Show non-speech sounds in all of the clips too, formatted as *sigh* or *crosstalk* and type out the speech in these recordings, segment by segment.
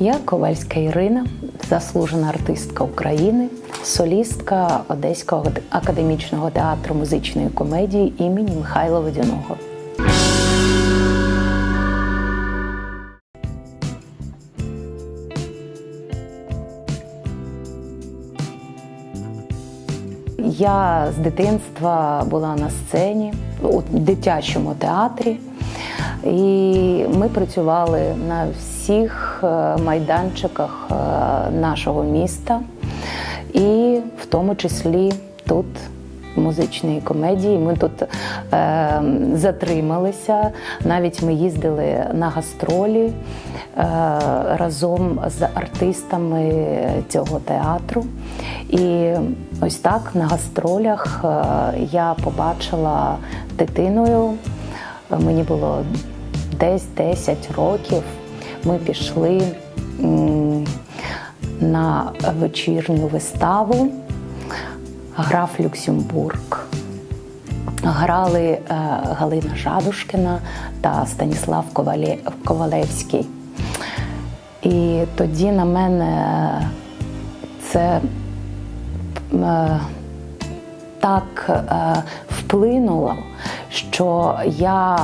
Я Ковальська Ірина, заслужена артистка України, солістка Одеського академічного театру музичної комедії імені Михайла Водяного. Я з дитинства була на сцені у дитячому театрі, і ми працювали на всіх е, майданчиках е, нашого міста, і в тому числі тут. Музичної комедії. Ми тут е, затрималися. Навіть ми їздили на гастролі е, разом з артистами цього театру. І ось так на гастролях е, я побачила дитиною. Мені було десь 10 років. Ми пішли на вечірню виставу Граф Люксембург. Грали е, Галина Жадушкіна та Станіслав Ковалевський. І тоді на мене це е, так е, вплинуло, що я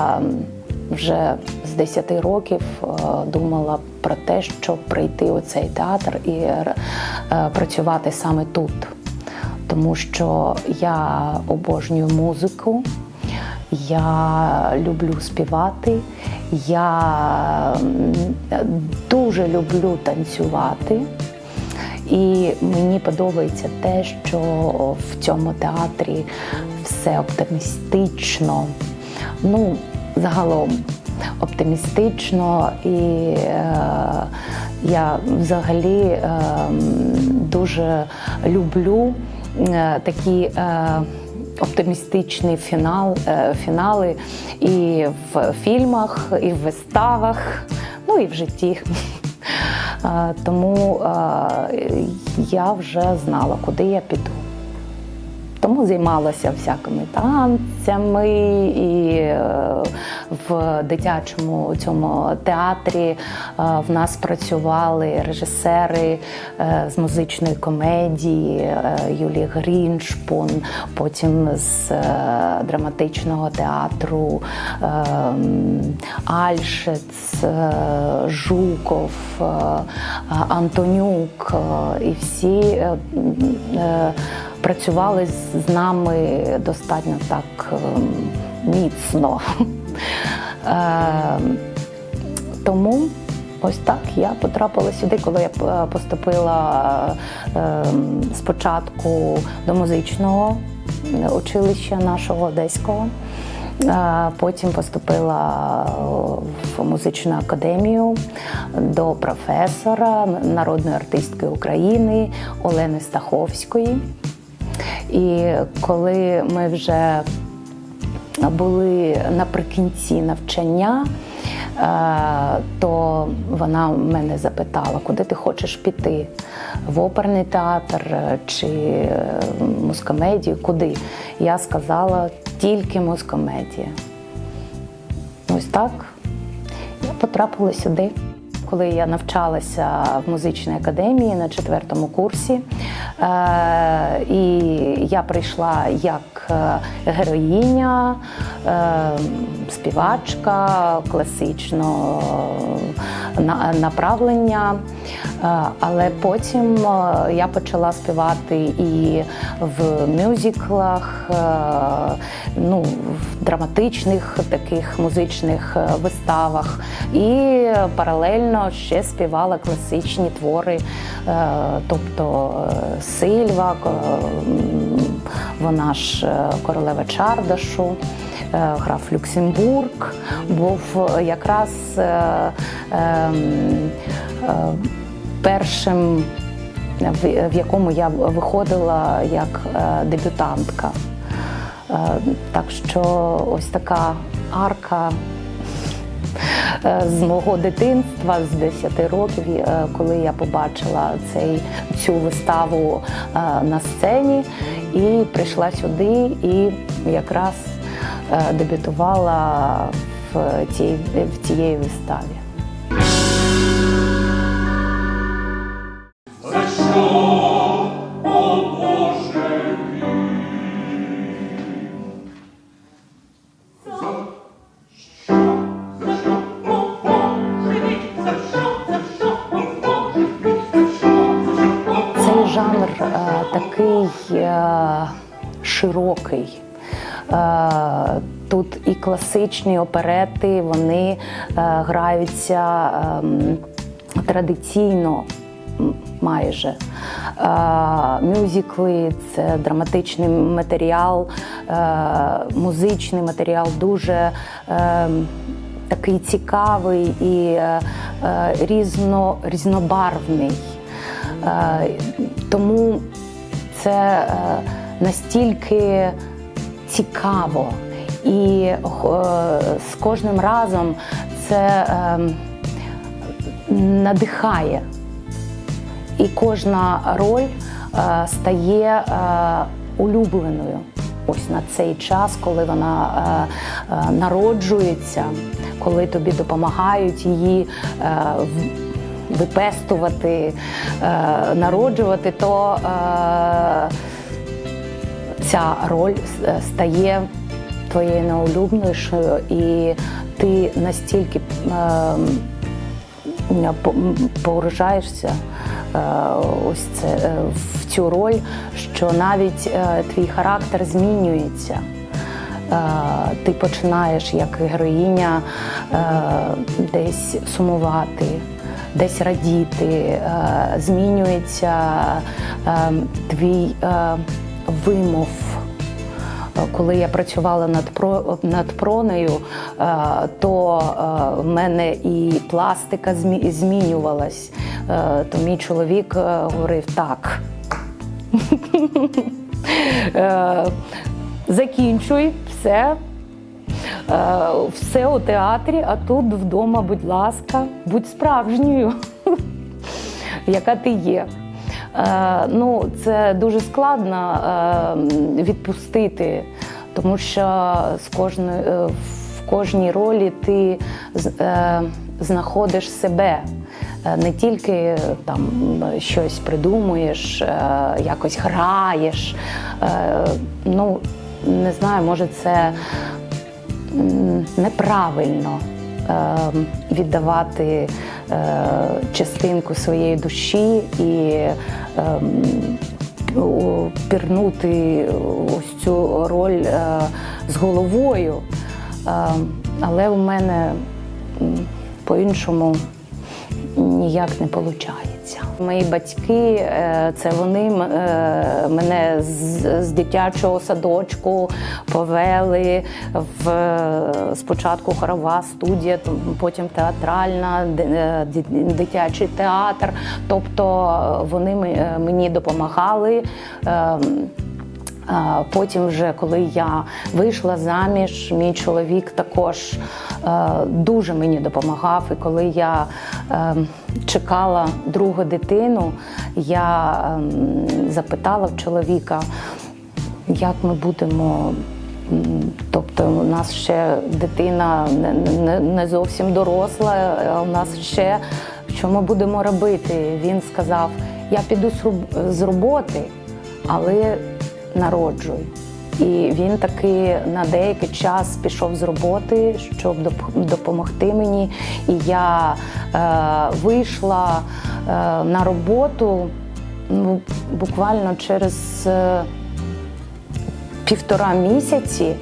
вже з 10 років е, думала про те, щоб прийти у цей театр і е, працювати саме тут. Тому що я обожнюю музику, я люблю співати, я дуже люблю танцювати. І мені подобається те, що в цьому театрі все оптимістично, ну, загалом оптимістично, і е, я взагалі е, дуже люблю е, такі. Е, Оптимістичний фінал, е, фінали і в фільмах, і в виставах, ну і в житті. Е, Тому е, я вже знала, куди я піду. Тому займалася всякими танцями і е, в дитячому цьому театрі е, в нас працювали режисери е, з музичної комедії Юлія Гріншпун, потім з драматичного театру Альшец, Жуков, Антонюк і всі. Е, е, працювали з- нами достатньо так ем, міцно. *laughs* Е, Тому ось так я потрапила сюди, коли я е, поступила ем, спочатку до музичного училища нашого одеського. Е, Потім поступила в музичну академію до професора, народної артистки України Олени Стаховської. І коли ми вже були наприкінці навчання, е, то вона мене запитала, куди ти хочеш піти? В оперний театр чи е, музкомедію? Куди? Я сказала тільки музкомедія. Ось так я потрапила сюди. Коли я навчалася в музичній академії на четвертому курсі, е, і я прийшла як е, героїня, е, співачка класичного направлення. Але потім я почала співати і в мюзиклах, ну, в драматичних таких музичних виставах, і паралельно ще співала класичні твори, е, тобто е, Сильва, е, вона ж королева Чардашу. Граф Люксембург був якраз першим, в, якому я виходила як дебютантка. Так що ось така арка з мого дитинства, з 10 років, е, коли я побачила цей, цю виставу е, на сцені і прийшла сюди і якраз е, дебютувала в цій, в цій виставі. Широкий. Е, Тут і класичні оперети, вони е, граються ем, традиційно майже. Е, Мюзикли це драматичний матеріал, музичний матеріал дуже е, такий цікавий і різно, різнобарвний. Тому це настільки цікаво. І е, з кожним разом це е, надихає. І кожна роль е, стає е, улюбленою. Ось на цей час, коли вона народжується, коли тобі допомагають її випестувати, народжувати, то ця роль стає твоєю найулюбленішою, і ти настільки е, погружаєшся е, ось це е, в цю роль, що навіть е, твій характер змінюється. Е, Ти починаєш як героїня е, десь сумувати, десь радіти, е, змінюється е, твій е, вимов. Коли я працювала над про над пронею, е, то е, в мене і пластика змінювалась. Е, То мій чоловік е, говорив так. *laughs* Е, Закінчуй все. Е, Все у театрі, а тут вдома, будь ласка, будь справжньою, *laughs* яка ти є. Е, ну, це дуже складно е, відпустити, тому що з кожної, е, в кожній ролі ти знаходиш себе. Не тільки там щось придумуєш, якось граєш. Ну, не знаю, може, це неправильно віддавати частинку своєї душі і ем, пірнути ось цю роль е, з головою. Е, Але у мене по-іншому ніяк не виходить. Мої батьки е, це вони е, мене з, дитячого садочку повели в е, спочатку хорова студія, потім театральна, ди- ди- дитячий театр. Тобто вони мені допомагали. Ем, Потім, вже коли я вийшла заміж, мій чоловік також дуже мені допомагав. І коли я е, чекала другу дитину, я ем, запитала в чоловіка, як ми будемо. Тобто у нас ще дитина не, зовсім доросла, а у нас ще що ми будемо робити? Він сказав: я піду з роботи, але народжуй. І він таки на деякий час пішов з роботи, щоб доп- допомогти мені. І я е, вийшла е, на роботу ну, буквально через е, півтора місяці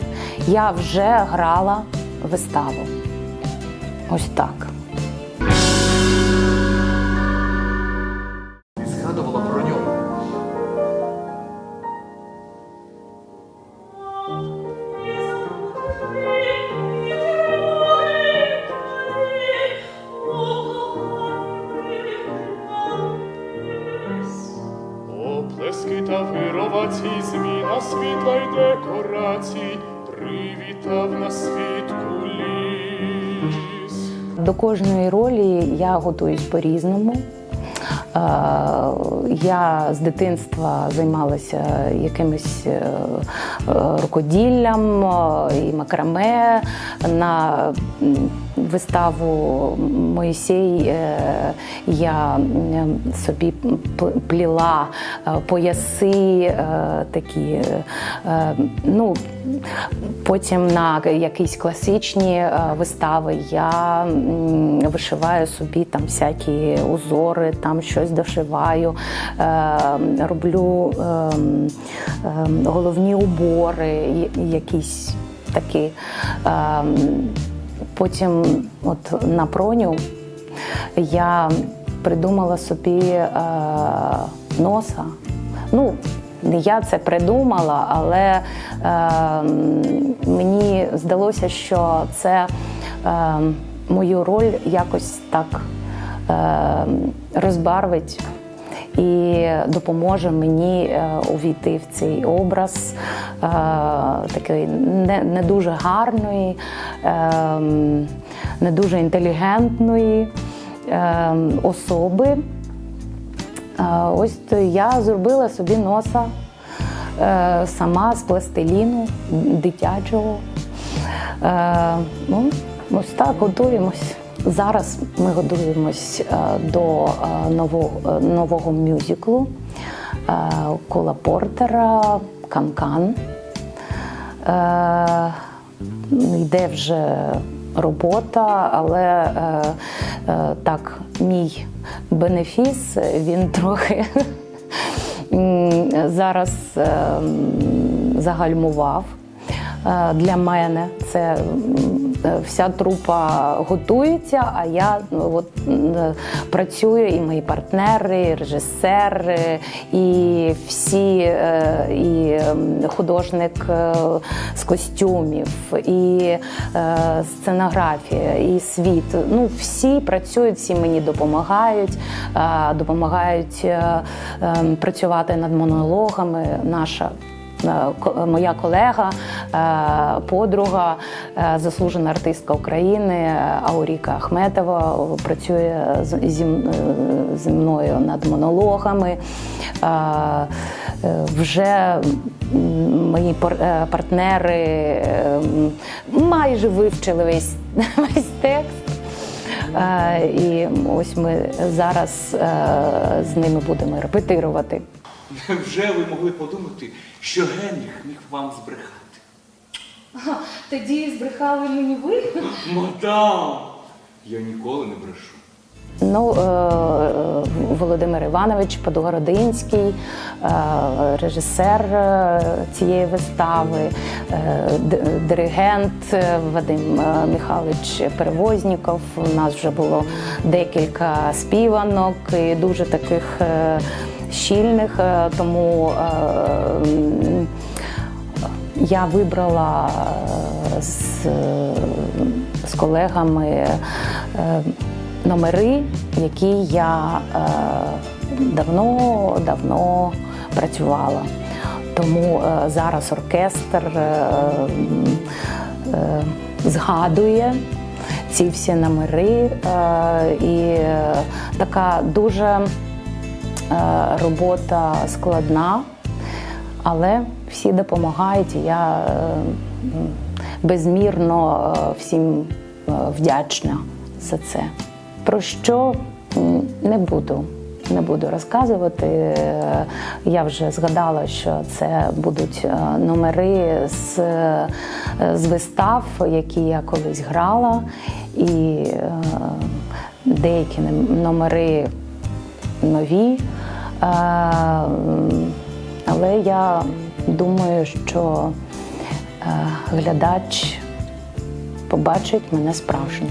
я вже грала виставу. Ось так. Я готуюсь по-різному. Е, Я з дитинства займалася якимось е, е, рукоділлям і макраме. На виставу Моїсей е, я собі пліла е, пояси е, такі. Ну, потім на якісь класичні вистави я вишиваю собі там всякі узори, там щось дошиваю, роблю головні убори, якісь такі. Потім, от на проню, я придумала собі е, носа. Ну, не я це придумала, але е, мені здалося, що це е, мою роль якось так е, розбарвить і допоможе мені е, увійти в цей образ е, такої не, не дуже гарної, не дуже інтелігентної е, особи. Е, Ось я зробила собі носа е, сама з пластиліну дитячого. Е, Ну, ось так готуємось. Зараз ми готуємось до нового, нового мюзиклу Кола Портера Канкан. Е, Йде вже робота, але е, е, так, мій бенефіс він трохи зараз е, загальмував. Е, Для мене це е, вся трупа готується, а я ну, от, е, працюю, і мої партнери, і режисери, і всі, і художник з костюмів, і сценографія, і світ. Ну, всі працюють, всі мені допомагають, допомагають е, е, працювати над монологами. Наша моя колега, подруга, е, заслужена артистка України е, Ауріка Ахметова е, працює зі, е, мною над монологами. Е, е, Вже мої е, партнери е, майже вивчили весь, *laughs* весь текст. Е, І ось ми зараз е, з ними будемо репетирувати. Невже ви могли подумати, що Генріх міг вам збрехати? *laughs* Тоді збрехали мені ви? Мадам! Я ніколи не брешу. Ну, е, е, Володимир Іванович Подгородинський, е, режисер цієї вистави, диригент Вадим Михайлович Перевозніков. У нас вже було декілька співанок і дуже таких щільних, тому я вибрала е, з, е, з колегами е, номери, які я давно-давно працювала. Тому зараз оркестр згадує ці всі номери, і така дуже робота складна, але всі допомагають. Я е, безмірно е, всім е, вдячна за це. Про що не буду. Не буду розказувати. Я вже згадала, що це будуть номери з, з вистав, які я колись грала, і деякі номери нові. Але я думаю, що е, глядач побачить мене справжню.